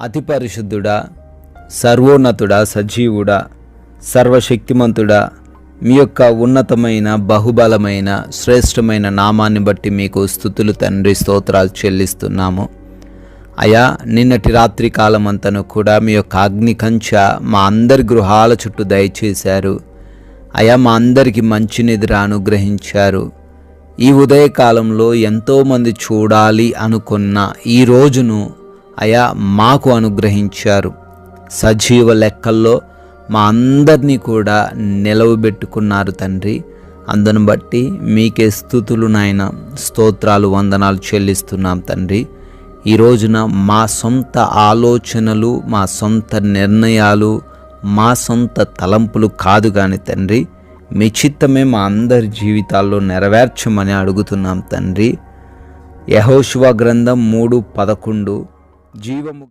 అతి పరిశుద్ధుడా సర్వోన్నతుడా సజీవుడా సర్వశక్తిమంతుడా మీ యొక్క ఉన్నతమైన బహుబలమైన శ్రేష్టమైన నామాన్ని బట్టి మీకు స్థుతులు తండ్రి స్తోత్రాలు చెల్లిస్తున్నాము. అయా నిన్నటి రాత్రి కాలమంతను కూడా మీ యొక్క అగ్ని కంచ మా అందరి గృహాల చుట్టూ దయచేశారు. అయా మా అందరికి మంచి నిద్ర అనుగ్రహించారు. ఈ ఉదయకాలంలో ఎంతోమంది చూడాలి అనుకున్న ఈ రోజును అయా మాకు అనుగ్రహించారు. సజీవ లెక్కల్లో మా అందరినీ కూడా నిలవబెట్టుకున్నారు తండ్రి. అందును బట్టి మీకే స్థుతులు నాయన. స్తోత్రాలు వందనాలు చెల్లిస్తున్నాం తండ్రి. ఈ రోజున మా సొంత ఆలోచనలు మా సొంత నిర్ణయాలు మా సొంత తలంపులు కాదు కాని తండ్రి మీ చిత్తమే మా అందరి జీవితాల్లో నెరవేర్చమని అడుగుతున్నాం తండ్రి. యహోశివ గ్రంథం మూడు పదకొండు. జీవము